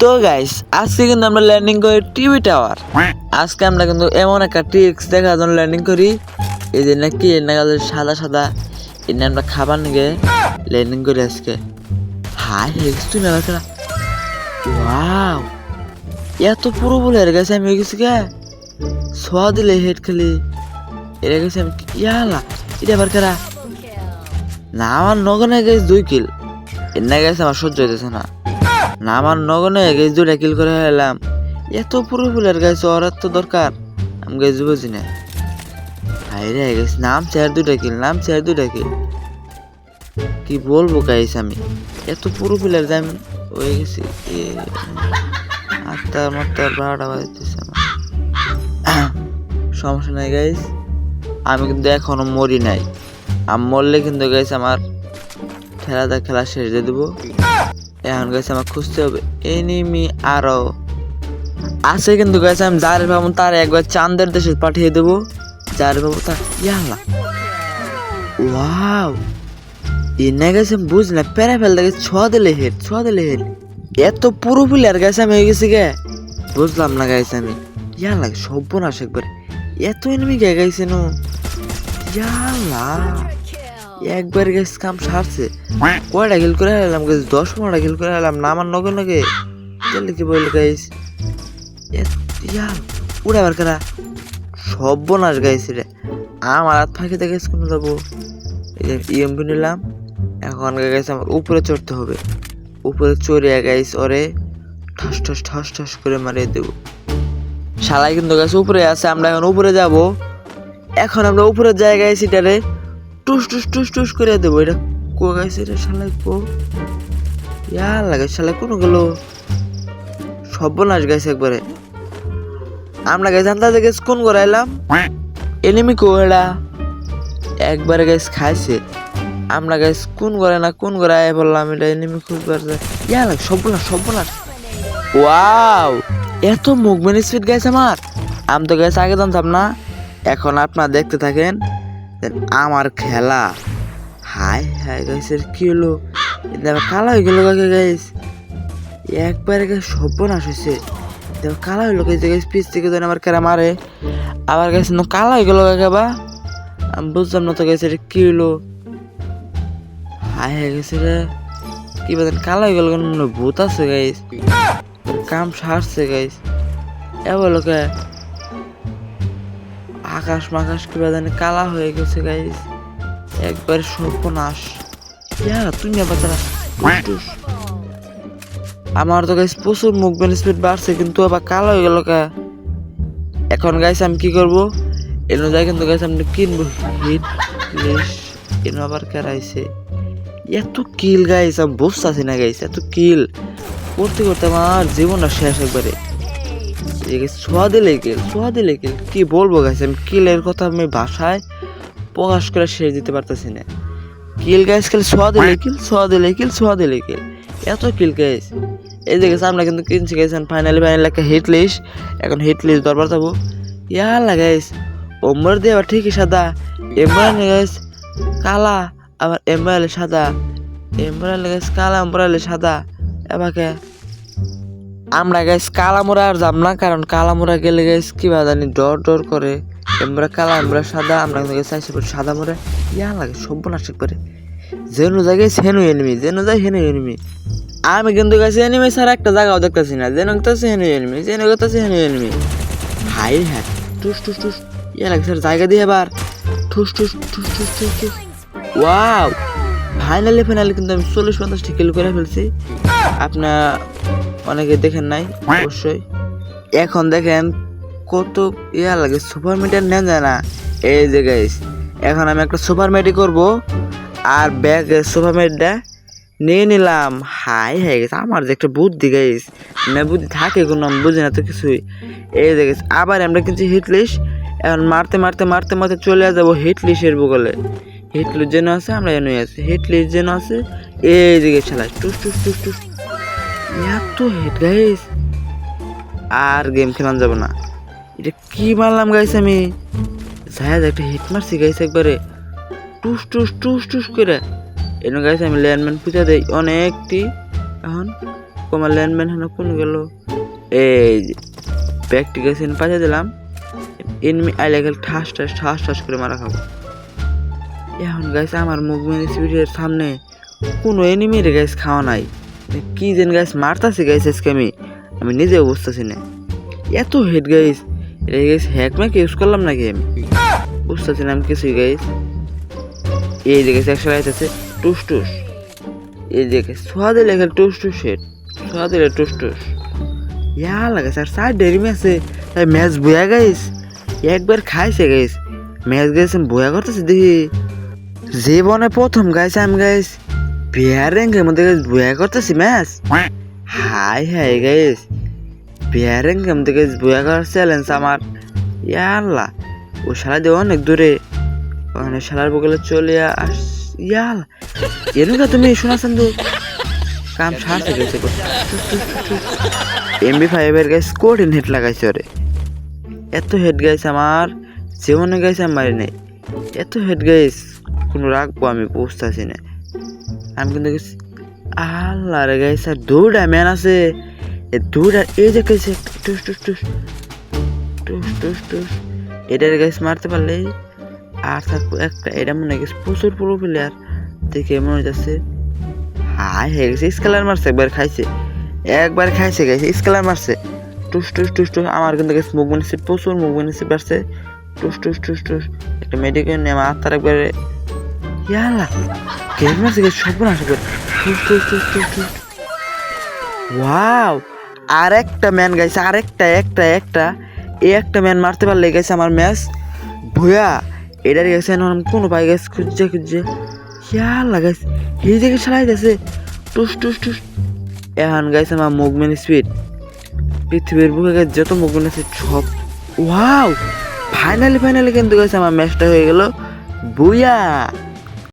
তো গাইস আজকে কিন্তু আমরা ল্যান্ডিং করি টিভি টাওয়ার আজকে আমরা কিন্তু এমন একটা ট্রিক্স দেখার জন্য ল্যান্ডিং করি। এই যে নাকি এর নাগালে সাদা সাদা। এনে আমরা খাবার নিয়ে ল্যান্ডিং করি আজকে। হাই হেক্স তুই না খেলা ওয়াও এত পুরো বলে এর গেছে আমি গেছি কে? সোয়া দিলে হেড খেলি। এর গেছে আমি ইয়ালা, এটা আবার কারা? না, আমার নগনে গেছে দুই কিল এর না গেছে আমার সহ্য হইতেছে না। না আমার নগনে গেছে দুইটা কিল করে এলাম এত পুরো ফুলের গাছ ওর তো দরকার। আমি গেছি বুঝি না। হাইরে গেছি নাম চার দুইটা কিল নাম চার দুইটা কিল কি বলব গাইস আমি? এত পুরো ফুলের দাম হয়ে গেছি। আটটা মাত্র বারোটা বাজতেছে আমার। সমস্যা নাই গাইস। আমি কিন্তু এখনও মরি নাই। আমি মরলে কিন্তু গাইস আমার খেলাটা খেলা শেষ দিয়ে দেবো। এখন গেছে আমার খুঁজতে হবে। এনিমি আরও আছে কিন্তু গেছে, আমি যারে পাবো তার একবার চাঁদের দেশে পাঠিয়ে দেবো। যারে পাবো তার ইয়াল্লা ওয়াও এনে গেছে বুঝ না প্যারা ফেলতে গেছে, ছোঁয়া দিলে হেড, ছোঁয়া দিলে হেড। এত পুরো প্লেয়ার গেছে আমি, হয়ে গেছি গে। বুঝলাম না গাইছে আমি। ইয়া লাগে সর্বনাশ একবার। এত এনিমি গে গাইছে নো। ইয়াল্লা একবার গেছে কাম সারছে। কয়টা গিল করে এলাম গেছে? দশ পনেরোটা গিল করে এলাম না আমার নগে নগে। চলে কি বলল গাইস? উড়াবার কারা সর্বনাশ গাইছে রে আমার হাত ফাঁকি দেখে কোনো যাব এই যে ইএমপি নিলাম। এখন গেছে আমার উপরে চড়তে হবে। উপরে চড়ে গাইস ওরে ঠাস ঠাস ঠাস ঠাস করে মারিয়ে দেবো। শালাই কিন্তু গেছে উপরে আছে, আমরা এখন উপরে যাব। এখন আমরা উপরে জায়গায় সেটারে টুস টুস টুস টুস করে দেবো। এটা কো গাইছে, এটা শালাই কো ইয়া লাগে শালাই কোনো গেল? সর্বনাশ গাইছে একবারে। আমরা গাইছে আন্দাজে গেছে কোন করাইলাম এনিমি কো এটা। একবারে গাইস খাইছে। আমরা গাইস কোন করে না কোন গড়ায় বললাম এটা এনিমি খুঁজবার ইয়া লাগে, সর্বনাশ সর্বনাশ। ওয়াও! এত মুভমেন্ট স্পিড গাইছে আমার। আমি তো গাইছে আগে জানতাম না। এখন আপনারা দেখতে থাকেন। দেন আমার খেলা। হাই হাই গাইসের কি হলো? আবার কালো হয়ে গেল কাকে গাইস একবারে গাইস সর্বনাশ হয়েছে। দেখো কালো হইল গাইছে গাইস পিস থেকে যেন আমার কেরা মারে। আবার গাইছে নো কালো হয়ে গেল কাকে বা আমি বুঝলাম না তো গাইছে এটা কি হলো? হাই হয়ে গেছে রে কি বলেন কালো হয়ে গেল মনে ভূত আছে গাইস কাম সারছে গাইস এ বলো আকাশ মাকাশ কি জানি কালা হয়ে গেছে গাইস একবার সর্বনাশ। ইয়া, তুমি আবার আমার তো গাইস প্রচুর মুভমেন্ট স্পিড বাড়ছে, কিন্তু আবার কালো হয়ে গেল কা? এখন গাইস আমি কি করব? এনো যাই কিন্তু গাইস আমি কিনবো হিট লিশ এনো আবার কেরাইছে এত কিল গাইস আমি বুঝতেছি না গাইস এত কিল করতে করতে আমার জীবনটা শেষ একবারে। ছোঁয়া দিলে কিল ছোঁয়া দিলে কি? বলব গাইস আমি কিলের কথা আমি ভাষায় প্রকাশ করে শেষ দিতে পারতেছি না। কিল গাইস খালি ছোঁয়া দিলে কিল ছোঁয়া দিলে কিল ছোঁয়া দিলে কিল এত কিল গাইস এই যে গেছে আমরা কিন্তু কিনছি গেছেন ফাইনালি ফাইনালি একটা হিট লিস্ট এখন হিট লিস্ট দরবার যাব। ইয়ালা গাইস ওমর দিয়ে আবার ঠিকই সাদা। এমরান গাইস কালা, আবার এমরান সাদা। এমরান গাইস কালা এমরান সাদা। এবাকে আমরা গাইস কালামোড়া আর যাব না, কারণ কালামোড়া গেলে গাইস কি জানি, ডর ডর করে। আমরা কালা আমরা সাদা, আমরা গাইস আইসে পড়ে সাদা মোড়ে। ইয়া লাগে সর্বনাশ করে। যেন জায়গায় সেনু এনিমি যেন যায় হেনু এনিমি আমি কিন্তু গাইস এনিমি ছাড়া একটা জায়গাও দেখতেছি না। যেন গেছে হেনু এনিমি যেন গেছে হেনু এনিমি হাই হ্যাঁ টুস টুস টুস। ইয়া লাগে, স্যার, জায়গা দিয়ে এবার। ঠুস টুস ঠুস টুস টুস টুস। ওয়াও ফাইনালি ফাইনালি কিন্তু আমি চল্লিশ পঞ্চাশটি কিল করে ফেলছি। আপনার অনেকে দেখেন নাই, অবশ্যই। এখন দেখেন কত ইয়া লাগে, সুপার মিটার নেন যায় না। এই যে গাইস এখন আমি একটা সুপার মেডি করব, আর ব্যাগ সুপার মেডিটা নিয়ে নিলাম। হাই হয়ে গেছে আমার যে একটা বুদ্ধি গাইস না, বুদ্ধি থাকে কোনো, আমি বুঝি না তো কিছুই। এই যে গেছে আবার আমরা কিন্তু হিটলিশ এখন মারতে মারতে মারতে মারতে চলে যাব হিটলিশের বগলে। হিটলিশ যেন আছে, আমরা এনে আছি হিটলিশ যেন আছে, এই যে গেছে টুস টুস টুস টুস। এত হেড গাইস আর গেম খেলান যাবে না। এটা কি মারলাম গাইস আমি? জাহাজ একটা হিট মারছি গাইস একবারে। টুস টুস টুস টুস করে। এনে গাইস আমি ল্যান্ডম্যান পূজা দেই। অনেকটি এখন আমার ল্যান্ডম্যান হেন কোন গেল? এই যে ব্যাগটি গেছে পাঠিয়ে দিলাম। এনিমি আইলে গেলে ঠাস ঠাস ঠাস ঠাস করে মারা খাব। এখন গাইছে আমার মুভমেন্ট স্পিডের সামনে কোনো এনিমির গাইস খাওয়া নাই। কি যেন গাইস মারতাছে গাইস আজকে আমি। আমি নিজেও বুঝতেছি না। এত হেড গাইস এটা গাইস হ্যাক ম্যাক ইউজ করলাম নাকি আমি? বুঝতেছি না আমি কিছুই গাইস এই গাইস একশো আইতেছে, টুস টুস। এই যে গাইস সোয়া দিলে গেলে টুস টুস হেড সোয়া দিলে টুস টুস। ইয়া লাগে স্যার স্যার ডেরি ম্যাচে তাই ম্যাচ বয়া গাইস একবার খাইছে গাইস ম্যাচ গাইস আমি বয়া করতেছি দেখি। জীবনে প্রথম গাইছে আমি গাইস বিহার র্যাঙ্কের মধ্যে গাইস বয়া করতেছি match high high guys Bihar র্যাঙ্কের মধ্যে গাইস বয়া করার চ্যালেঞ্জ আমার। ইয়াল্লা ও শালা দিয়ে অনেক দূরে। ওখানে শালার বগলে চলে আস ইয়াল্লা এরকম তুমি শোনাছেন তো কাম সারতে গেছে এমবি ফাইভের গাইস কোডিন হেড লাগাইছে ওরে। এত হেড গাইছে আমার। জীবনে গাইছে আমি মারি নাই। এত হেড গাইস কোনো রাখব আমি, বুঝতেছি না। আমি কিন্তু আল্লাহ রে গাইস আর দুটা ম্যান আছে দুটা এই যে গেছে টুস টুস টুস টুস টুস টুস এটার গাইস মারতে পারলে আর থাকব একটা এটা মনে হয় গেছে প্রচুর পুরো প্লেয়ার দেখে মনে হচ্ছে হাই হয়ে গেছে স্কেলার মারছে একবার খাইছে একবার খাইছে গেছে স্কেলার মারছে টুস টুস টুস টুস আমার কিন্তু গেছে মুখ মনে প্রচুর মুখ মনে বাড়ছে টুস টুস টুস টুস একটা মেডিকেল আমার আত্মার একবারে ইয়ালা টুস টুস টুস টুস ওয়াও আর একটা ম্যান গাইছে আর একটা একটা একটা। এই একটা ম্যান মারতে পারলে গেছে আমার ম্যাচ ভুয়া। এটার গেছে কোনো পাই গেছে খুঁজছে খুঁজছে। খেয়াল লাগাইছে এই দিকে চালাই গেছে টুস টুস টুস। এখন গাইছে আমার মুভমেন্ট স্পিড পৃথিবীর বুকে যত মুভমেন্ট আছে, সব ওয়াও ফাইনালি ফাইনালি কিন্তু গেছে আমার ম্যাচটা হয়ে গেল। বুয়া